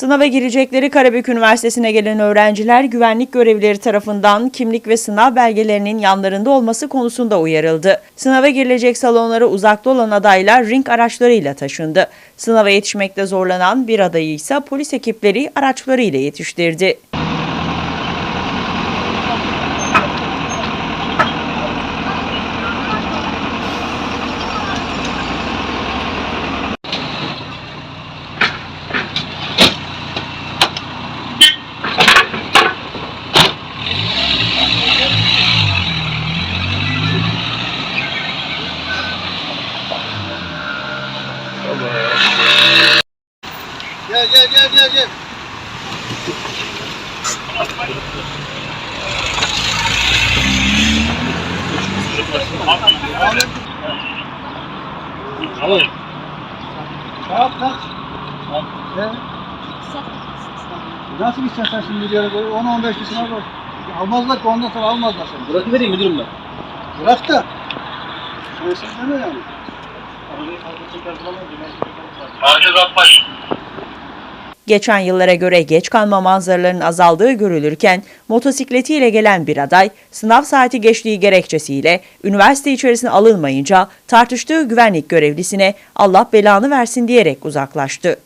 Sınava girecekleri Karabük Üniversitesi'ne gelen öğrenciler güvenlik görevlileri tarafından kimlik ve sınav belgelerinin yanlarında olması konusunda uyarıldı. Sınava girilecek salonlara uzakta olan adaylar ring araçlarıyla taşındı. Sınava yetişmekte zorlanan bir adayı ise polis ekipleri araçlarıyla yetiştirdi. Gel gel gel gel gel. Saat kaç? He? Nasıl gideceksin sen şimdi diyor 10-15 bir sınav var. Almazlar ki ondan sonra almazlar seni. Bırakıvereyim müdürüm ben. Bırak da. Sen sen deme yani. Merkez Atbaş. Geçen yıllara göre geç kalma manzaralarının azaldığı görülürken motosikletiyle gelen bir aday sınav saati geçtiği gerekçesiyle üniversite içerisine alınmayınca tartıştığı güvenlik görevlisine Allah belanı versin diyerek uzaklaştı.